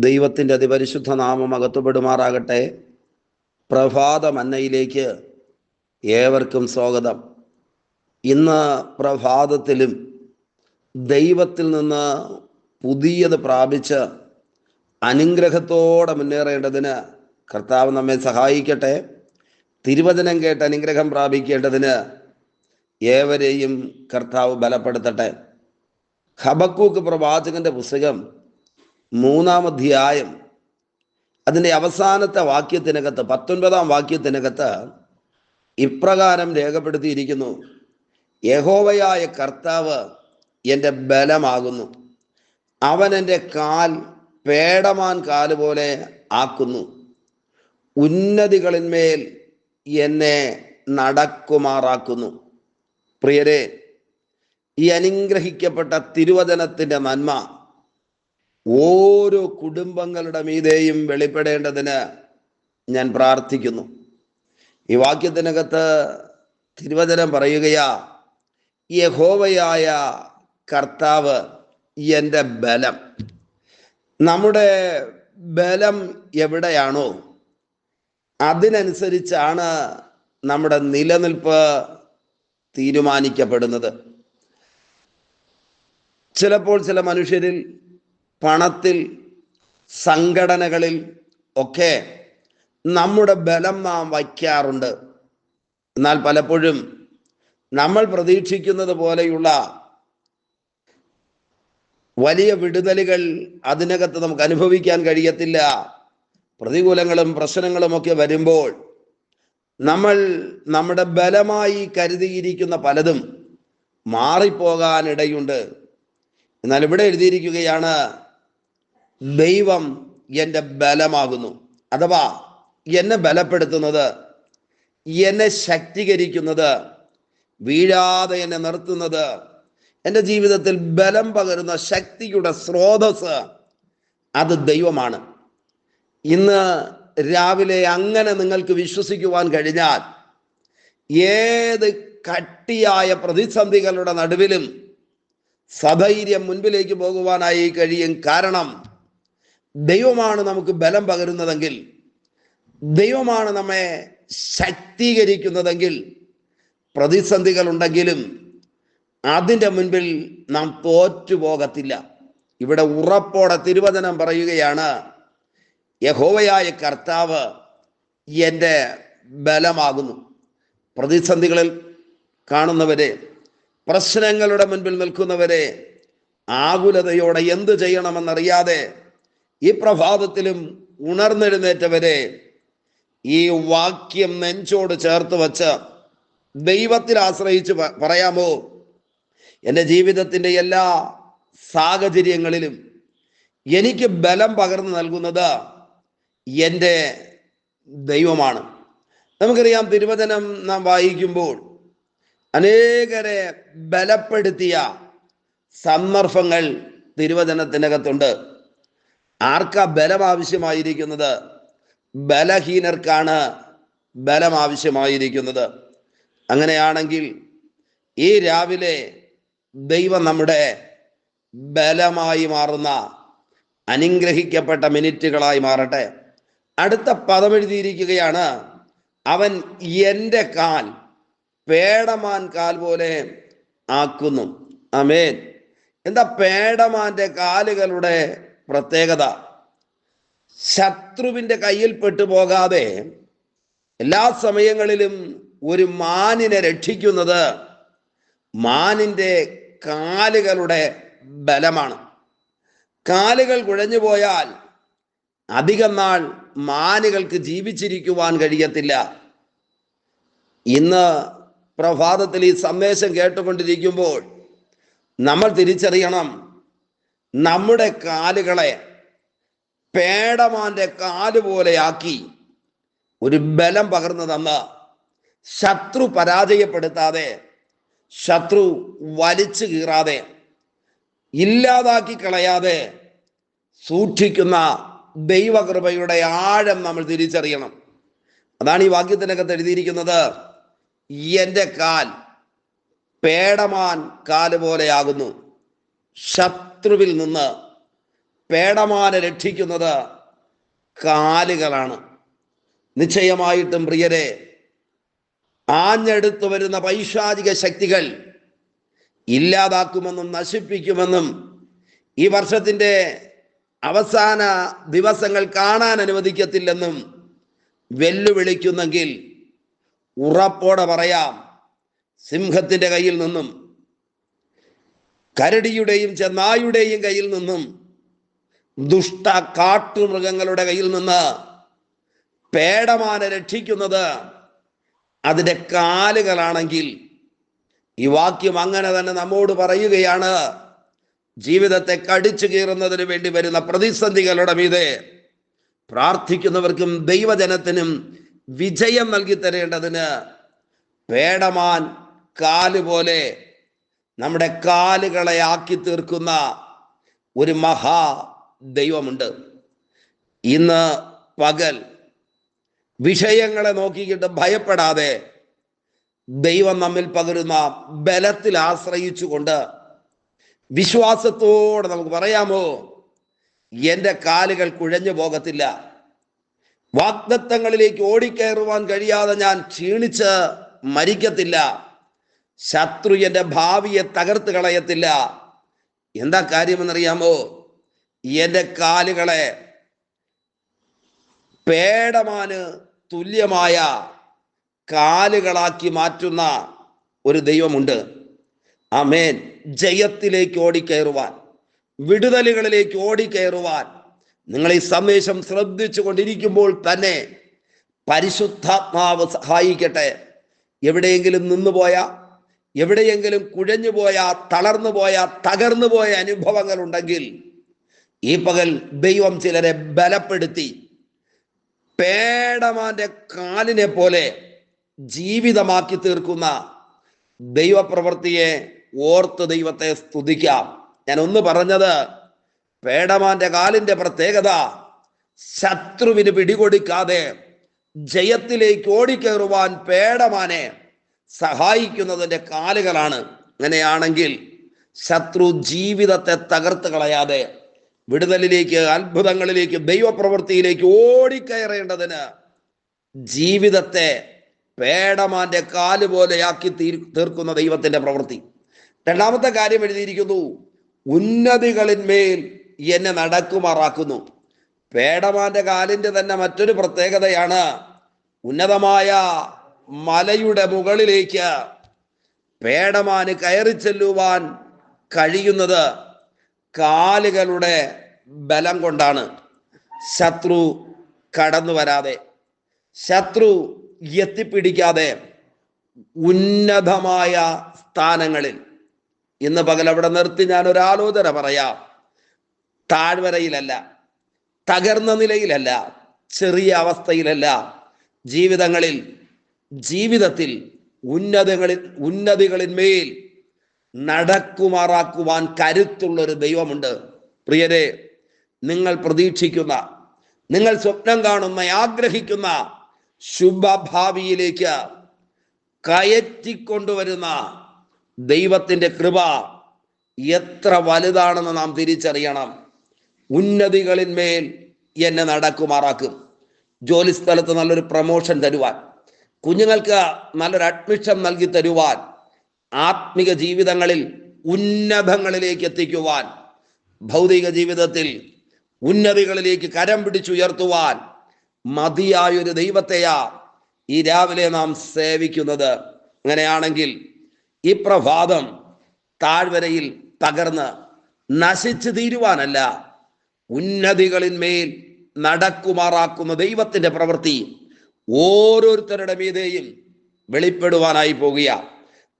ദൈവത്തിന്റെ അതിപരിശുദ്ധ നാമം അകത്തുപെടുമാറാകട്ടെ. പ്രഭാത മന്നയിലേക്ക് ഏവർക്കും സ്വാഗതം. ഇന്ന് പ്രഭാതത്തിലും ദൈവത്തിൽ നിന്ന് പുതിയത് പ്രാപിച്ച് അനുഗ്രഹത്തോടെ മുന്നേറേണ്ടതിന് കർത്താവ് നമ്മെ സഹായിക്കട്ടെ. തിരുവചനം കേട്ട് അനുഗ്രഹം പ്രാപിക്കേണ്ടതിന് ഏവരെയും കർത്താവ് ബലപ്പെടുത്തട്ടെ. ഹബക്കൂക്ക് പ്രവാചകന്റെ പുസ്തകം മൂന്നാം അധ്യായം അതിന്റെ അവസാനത്തെ വാക്യത്തിനകത്ത് പത്തൊൻപതാം വാക്യത്തിനകത്ത് ഇപ്രകാരം രേഖപ്പെടുത്തിയിരിക്കുന്നു. യഹോവയായ കർത്താവ് എന്റെ ബലമാകുന്നു. അവൻ എന്റെ കാൽ പേടമാൻ കാൽ പോലെ ആക്കുന്നു. ഉന്നതികളിന്മേൽ എന്നെ നടക്കുമാറാക്കുന്നു. പ്രിയരെ ഈ അനുഗ്രഹിക്കപ്പെട്ട തിരുവചനത്തിന്റെ നന്മ ഓരോ കുടുംബങ്ങളുടെ മീതെയും വെളിപ്പെടേണ്ടതിന് ഞാൻ പ്രാർത്ഥിക്കുന്നു. ഈ വാക്യത്തിനകത്ത് തിരുവചനം പറയുകയാ യഹോവയായ കർത്താവ് എന്റെ ബലം. നമ്മുടെ ബലം എവിടെയാണോ അതിനനുസരിച്ചാണ് നമ്മുടെ നിലനിൽപ്പ് തീരുമാനിക്കപ്പെടുന്നത്. ചിലപ്പോൾ ചില മനുഷ്യരിൽ പണത്തിൽ സംഘടനകളിൽ ഒക്കെ നമ്മുടെ ബലം നാം വയ്ക്കാറുണ്ട്. എന്നാൽ പലപ്പോഴും നമ്മൾ പ്രതീക്ഷിക്കുന്നത് പോലെയുള്ള വലിയ വിടുതലുകൾ അതിനകത്ത് നമുക്ക് അനുഭവിക്കാൻ കഴിയത്തില്ല. പ്രതികൂലങ്ങളും പ്രശ്നങ്ങളും ഒക്കെ വരുമ്പോൾ നമ്മൾ നമ്മുടെ ബലമായി കരുതിയിരിക്കുന്ന പലതും മാറിപ്പോകാനിടയുണ്ട്. എന്നാൽ ഇവിടെ എഴുതിയിരിക്കുകയാണ് ദൈവം എന്റെ ബലമാകുന്നു. അഥവാ എന്നെ ബലപ്പെടുത്തുന്നത് എന്നെ ശക്തീകരിക്കുന്നത് വീഴാതെ എന്നെ നിർത്തുന്നത് എന്റെ ജീവിതത്തിൽ ബലം പകരുന്ന ശക്തിയുടെ സ്രോതസ് അത് ദൈവമാണ്. ഇന്ന് രാവിലെ അങ്ങനെ നിങ്ങൾക്ക് വിശ്വസിക്കുവാൻ കഴിഞ്ഞാൽ ഏത് കട്ടിയായ പ്രതിസന്ധികളുടെ നടുവിലും സധൈര്യം മുൻപിലേക്ക് പോകുവാനായി കഴിയും കാരണം ദൈവമാണ് നമുക്ക് ബലം പകരുന്നതെങ്കിൽ ദൈവമാണ് നമ്മെ ശക്തീകരിക്കുന്നതെങ്കിൽ പ്രതിസന്ധികൾ ഉണ്ടെങ്കിലും അതിന്റെ മുൻപിൽ നാം തോറ്റുപോകത്തില്ല. ഇവിടെ ഉറപ്പോടെ തിരുവചനം പറയുകയാണ് യഹോവയായ കർത്താവ് എന്റെ ബലമാകുന്നു. പ്രതിസന്ധികളിൽ കാണുന്നവരെ പ്രശ്നങ്ങളുടെ മുൻപിൽ നിൽക്കുന്നവരെ ആകുലതയോടെ എന്ത് ചെയ്യണമെന്നറിയാതെ ഈ പ്രഭാതത്തിലും ഉണർന്നെഴുന്നേറ്റവരെ ഈ വാക്യം നെഞ്ചോട് ചേർത്ത് വച്ച് ദൈവത്തിൽ ആശ്രയിച്ച് പറയാമോ? എന്റെ ജീവിതത്തിന്റെ എല്ലാ സാഹചര്യങ്ങളിലും എനിക്ക് ബലം പകർന്നു നൽകുന്നത് എന്റെ ദൈവമാണ്. നമുക്കറിയാം തിരുവചനം നാം വായിക്കുമ്പോൾ അനേകരെ ബലപ്പെടുത്തിയ സന്ദർഭങ്ങൾ തിരുവചനത്തിനകത്തുണ്ട്. ആർക്കാ ബലം ആവശ്യമായിരിക്കുന്നത് ബലഹീനർക്കാണ് ബലം ആവശ്യമായിരിക്കുന്നത് അങ്ങനെയാണെങ്കിൽ ഈ രാവിലെ ദൈവം നമ്മുടെ ബലമായി മാറുന്ന അനുഗ്രഹിക്കപ്പെട്ട മിനിറ്റുകളായി മാറട്ടെ. അടുത്ത പദം എഴുതിയിരിക്കുകയാണ് അവൻ എന്റെ കാൽ പേടമാൻ കാൽ പോലെ ആക്കുന്നു. അമേൻ എന്താ പേടമാന്റെ കാലുകളുടെ പ്രത്യേകത. ശത്രുവിന്റെ കയ്യിൽ പെട്ടുപോകാതെ എല്ലാ സമയങ്ങളിലും ഒരു മാനിനെ രക്ഷിക്കുന്നത് മാനിന്റെ കാലുകളുടെ ബലമാണ്. കാലുകൾ കുഴഞ്ഞു പോയാൽ അധികം നാൾ മാനുകൾക്ക് ജീവിച്ചിരിക്കുവാൻ കഴിയത്തില്ല. ഇന്ന് പ്രഭാതത്തിൽ ഈ സന്ദേശം കേട്ടുകൊണ്ടിരിക്കുമ്പോൾ നമ്മൾ തിരിച്ചറിയണം നമ്മുടെ കാലുകളെ പേടമാന്റെ കാൽ പോലെയാക്കി ഒരു ബലം പകർന്നു തന്ന ശത്രു പരാജയപ്പെടുത്താതെ ശത്രു വലിച്ചു കീറാതെ ഇല്ലാതാക്കി കളയാതെ സൂക്ഷിക്കുന്ന ദൈവകൃപയുടെ ആഴം നമ്മൾ തിരിച്ചറിയണം. അതാണ് ഈ വാക്യത്തിനകത്ത് എഴുതിയിരിക്കുന്നത്. എന്റെ കാൽ പേടമാൻ കാൽ പോലെയാകുന്നു ശത്രുവിൽ നിന്ന് പേടമാനെ രക്ഷിക്കുന്നത് കാലുകളാണ്. നിശ്ചയമായിട്ടും പ്രിയരെ ആഞ്ഞെടുത്തു വരുന്ന പൈശാചിക ശക്തികൾ ഇല്ലാതാക്കുമെന്നും നശിപ്പിക്കുമെന്നും ഈ വർഷത്തിന്റെ അവസാന ദിവസങ്ങൾ കാണാൻ അനുവദിക്കത്തില്ലെന്നും വെല്ലുവിളിക്കുന്നെങ്കിൽ ഉറപ്പോടെ പറയാം. സിംഹത്തിന്റെ കയ്യിൽ നിന്നും കരടിയുടെയും ചെന്നായുടെയും കയ്യിൽ നിന്നും ദുഷ്ട കാട്ടുമൃഗങ്ങളുടെ കയ്യിൽ നിന്ന് പേടമാനെ രക്ഷിക്കുന്നത് അതിന്റെ കാലുകളാണെങ്കിൽ ഈ വാക്യം അങ്ങനെ തന്നെ നമ്മോട് പറയുകയാണ്. ജീവിതത്തെ കടിച്ചു കീറുന്നതിന് വേണ്ടി വരുന്ന പ്രതിസന്ധികളുടെ മീതെ പ്രാർത്ഥിക്കുന്നവർക്കും ദൈവജനത്തിനും വിജയം നൽകി തരേണ്ടതിന് പേടമാൻ കാൽ പോലെ നമ്മുടെ കാലുകളെ ആക്കി തീർക്കുന്ന ഒരു മഹാ ദൈവമുണ്ട്. ഇന്ന് പകൽ വിഷയങ്ങളെ നോക്കിയിട്ട് ഭയപ്പെടാതെ ദൈവം നമ്മിൽ പകരുന്ന ബലത്തിൽ ആശ്രയിച്ചുകൊണ്ട് വിശ്വാസത്തോടെ നമുക്ക് പറയാമോ? എന്റെ കാലുകൾ കുഴഞ്ഞു പോകത്തില്ല. വാഗ്ദത്തങ്ങളിലേക്ക് ഓടിക്കയറുവാൻ കഴിയാതെ ഞാൻ ക്ഷീണിച്ച് മരിക്കത്തില്ല. ശത്രു എന്റെ ഭാവിയെ തകർത്ത് കളയത്തില്ല. എന്താ കാര്യമെന്നറിയാമോ? എന്റെ കാലുകളെ പേടമാന് തുല്യമായ കാലുകളാക്കി മാറ്റുന്ന ഒരു ദൈവമുണ്ട്. അമേൻ ജയത്തിലേക്ക് ഓടിക്കയറുവാൻ വിടുതലുകളിലേക്ക് ഓടിക്കയറുവാൻ. നിങ്ങൾ ഈ സന്ദേശം ശ്രദ്ധിച്ചു കൊണ്ടിരിക്കുമ്പോൾ തന്നെ പരിശുദ്ധാത്മാവ് സഹായിക്കട്ടെ. എവിടെയെങ്കിലും നിന്നുപോയ എവിടെയെങ്കിലും കുഴഞ്ഞുപോയ തളർന്നുപോയ തകർന്നുപോയ അനുഭവങ്ങൾ ഉണ്ടെങ്കിൽ ഈ പകൽ ദൈവം ചിലരെ ബലപ്പെടുത്തി പേടമാന്റെ കാലിനെ പോലെ ജീവിതമാക്കി തീർക്കുന്ന ദൈവപ്രവൃത്തിയെ ഓർത്ത് ദൈവത്തെ സ്തുതിക്കാം. ഞാൻ ഒന്ന് പറഞ്ഞത് പേടമാന്റെ കാലിന്റെ പ്രത്യേകത ശത്രുവിന് പിടികൊടുക്കാതെ ജയത്തിലേക്ക് ഓടിക്കേറുവാൻ പേടമാനെ സഹായിക്കുന്നതിന്റെ കാലുകളാണ്. അങ്ങനെയാണെങ്കിൽ ശത്രു ജീവിതത്തെ തകർത്ത് കളയാതെ വിടുതലിലേക്ക് അത്ഭുതങ്ങളിലേക്ക് ദൈവപ്രവൃത്തിയിലേക്ക് ഓടിക്കയറേണ്ടതിന് ജീവിതത്തെ പേടമാന്റെ കാൽ പോലെയാക്കി തീർ തീർക്കുന്ന ദൈവത്തിന്റെ പ്രവൃത്തി. രണ്ടാമത്തെ കാര്യം എഴുതിയിരിക്കുന്നു ഉന്നതികളിന്മേൽ എന്നെ നടക്കുമാറാക്കുന്നു. പേടമാന്റെ കാലിന്റെ തന്നെ മറ്റൊരു പ്രത്യേകതയാണ് ഉന്നതമായ മലയുടെ മുകളിലേക്ക് പേടമാന് കയറി ചെല്ലുവാൻ കഴിയുന്നത് കാലുകളുടെ ബലം കൊണ്ടാണ്. ശത്രു കടന്നു വരാതെ ശത്രു എത്തിപ്പിടിക്കാതെ ഉന്നതമായ സ്ഥാനങ്ങളിൽ. ഇന്ന് പകൽ അവിടെ നിർത്തി ഞാൻ ഒരു ആലോചന പറയാം. താഴ്വരയിലല്ല തകർന്ന നിലയിലല്ല ചെറിയ അവസ്ഥയിലല്ല. ജീവിതങ്ങളിൽ ജീവിതത്തിൽ ഉന്നതങ്ങളിൽ ഉന്നതികളിന്മേൽ നടക്കുമാറാക്കുവാൻ കരുത്തുള്ള ഒരു ദൈവമുണ്ട്. പ്രിയരെ നിങ്ങൾ പ്രതീക്ഷിക്കുന്ന നിങ്ങൾ സ്വപ്നം കാണുന്ന ആഗ്രഹിക്കുന്ന ശുഭഭാവിയിലേക്ക് കയറ്റിക്കൊണ്ടുവരുന്ന ദൈവത്തിന്റെ കൃപ എത്ര വലുതാണെന്ന് നാം തിരിച്ചറിയണം. ഉന്നതികളിന്മേൽ എന്നെ നടക്കുമാറാക്കും. ജോലി സ്ഥലത്ത് നല്ലൊരു പ്രമോഷൻ തരുവാൻ. കുഞ്ഞുങ്ങൾക്ക് നല്ലൊരു അഡ്മിഷൻ നൽകി തരുവാൻ ആത്മിക ജീവിതങ്ങളിൽ ഉന്നതങ്ങളിലേക്ക് എത്തിക്കുവാൻ ഭൗതിക ജീവിതത്തിൽ ഉന്നതികളിലേക്ക് കരം പിടിച്ചുയർത്തുവാൻ മതിയായൊരു ദൈവത്തെയാ ഈ രാവിലെ നാം സേവിക്കുന്നത്. അങ്ങനെയാണെങ്കിൽ ഈ പ്രഭാതം താഴ്വരയിൽ തകർന്ന് നശിച്ചു തീരുവാനല്ല ഉന്നതികളിന്മേൽ നടക്കുമാറാക്കുന്ന ദൈവത്തിന്റെ പ്രവൃത്തി ഓരോരുത്തരുടെ മീതെയും വെളിപ്പെടുവാനായി പോകുക.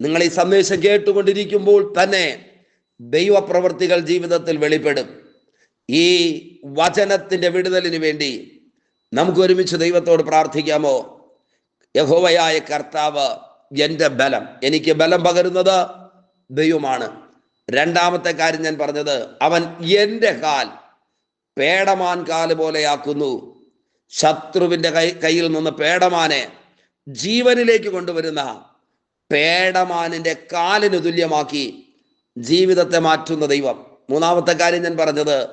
നിങ്ങൾ ഈ സന്ദേശം കേട്ടുകൊണ്ടിരിക്കുമ്പോൾ തന്നെ ദൈവപ്രവൃത്തികൾ ജീവിതത്തിൽ വെളിപ്പെടും. ഈ വചനത്തിന്റെ വിടുതലിന് വേണ്ടി നമുക്ക് ഒരുമിച്ച് ദൈവത്തോട് പ്രാർത്ഥിക്കാമോ? യഹോവയായ കർത്താവ് എന്റെ ബലം. എനിക്ക് ബലം പകരുന്നത് ദൈവമാണ്. രണ്ടാമത്തെ കാര്യം ഞാൻ പറഞ്ഞത് അവൻ എന്റെ കാൽ പേടമാൻ കാൽ പോലെയാക്കുന്നു. ശത്രുവിന്റെ കൈ കയ്യിൽ നിന്ന് പേടമാനെ ജീവനിലേക്ക് കൊണ്ടുവരുന്ന പേടമാനിന്റെ കാലിന് തുല്യമാക്കി ജീവിതത്തെ മാറ്റുന്ന ദൈവം. മൂന്നാമത്തെ കാര്യം ഞാൻ പറഞ്ഞത്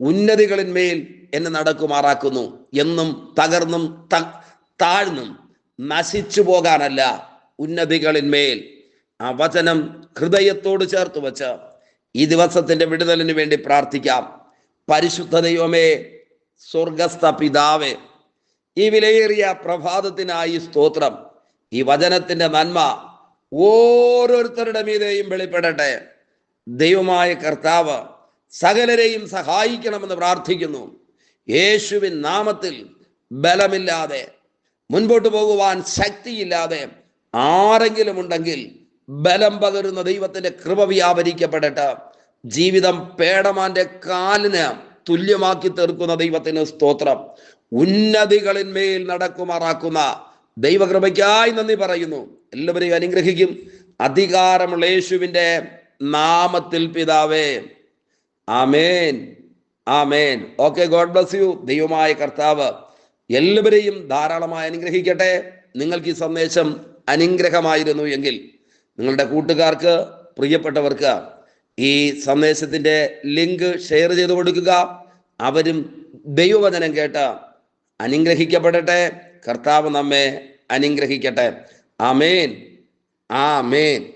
ഉന്നതികളിന്മേൽ എന്നെ നടക്കുമാറാക്കുന്നു. എന്നും തകർന്നും താഴ്ന്നും നശിച്ചു പോകാനല്ല ഉന്നതികളിന്മേൽ ആ വചനം ഹൃദയത്തോട് ചേർത്ത് വച്ച് ഈ ദിവസത്തിന്റെ വിടുതലിന് വേണ്ടി പ്രാർത്ഥിക്കാം. പരിശുദ്ധ ദൈവമേ സ്വർഗസ്ഥ പിതാവേ ഈ വിലയേറിയ പ്രഭാതത്തിനായി സ്തോത്രം. ഈ വചനത്തിന്റെ നന്മ ഓരോരുത്തരുടെ മീതെയും വെളിപ്പെടട്ടെ. ദൈവമായ കർത്താവ് സകലരെയും സഹായിക്കണമെന്ന് പ്രാർത്ഥിക്കുന്നു. യേശുവിൻ നാമത്തിൽ ബലമില്ലാതെ മുൻപോട്ട് പോകുവാൻ ശക്തിയില്ലാതെ ആരെങ്കിലും ഉണ്ടെങ്കിൽ ബലം പകരുന്ന ദൈവത്തിന്റെ കൃപ വ്യാപരിക്കപ്പെടട്ടെ. ജീവിതം പേടമാന്റെ കാലിന് തുല്യമാക്കി തീർക്കുന്ന ദൈവത്തിന് സ്തോത്രം. ഉന്നതികളിന്മേൽ നടക്കുമാറാക്കുന്ന ദൈവകൃപയ്ക്കായി നന്ദി പറയുന്നു. എല്ലാവരെയും അനുഗ്രഹിക്കും. അധികാരമുള്ള യേശുവിന്റെ നാമത്തിൽ പിതാവേ. ആമേൻ. ആമേൻ. Okay God bless you. ദൈവമായ കർത്താവ് എല്ലാവരെയും ധാരാളമായി അനുഗ്രഹിക്കട്ടെ. നിങ്ങൾക്ക് ഈ സന്ദേശം അനുഗ്രഹമായിരുന്നു എങ്കിൽ നിങ്ങളുടെ കൂട്ടുകാർക്ക് പ്രിയപ്പെട്ടവർക്ക് ഈ സന്ദേശത്തിന്റെ ലിങ്ക് ഷെയർ ചെയ്ത് കൊടുക്കുക. അവരും ദൈവവചനം കേട്ട് അനുഗ്രഹിക്കപ്പെടട്ടെ. കർത്താവ് നമ്മെ അനുഗ്രഹിക്കട്ടെ. ആമേൻ. ആമേൻ.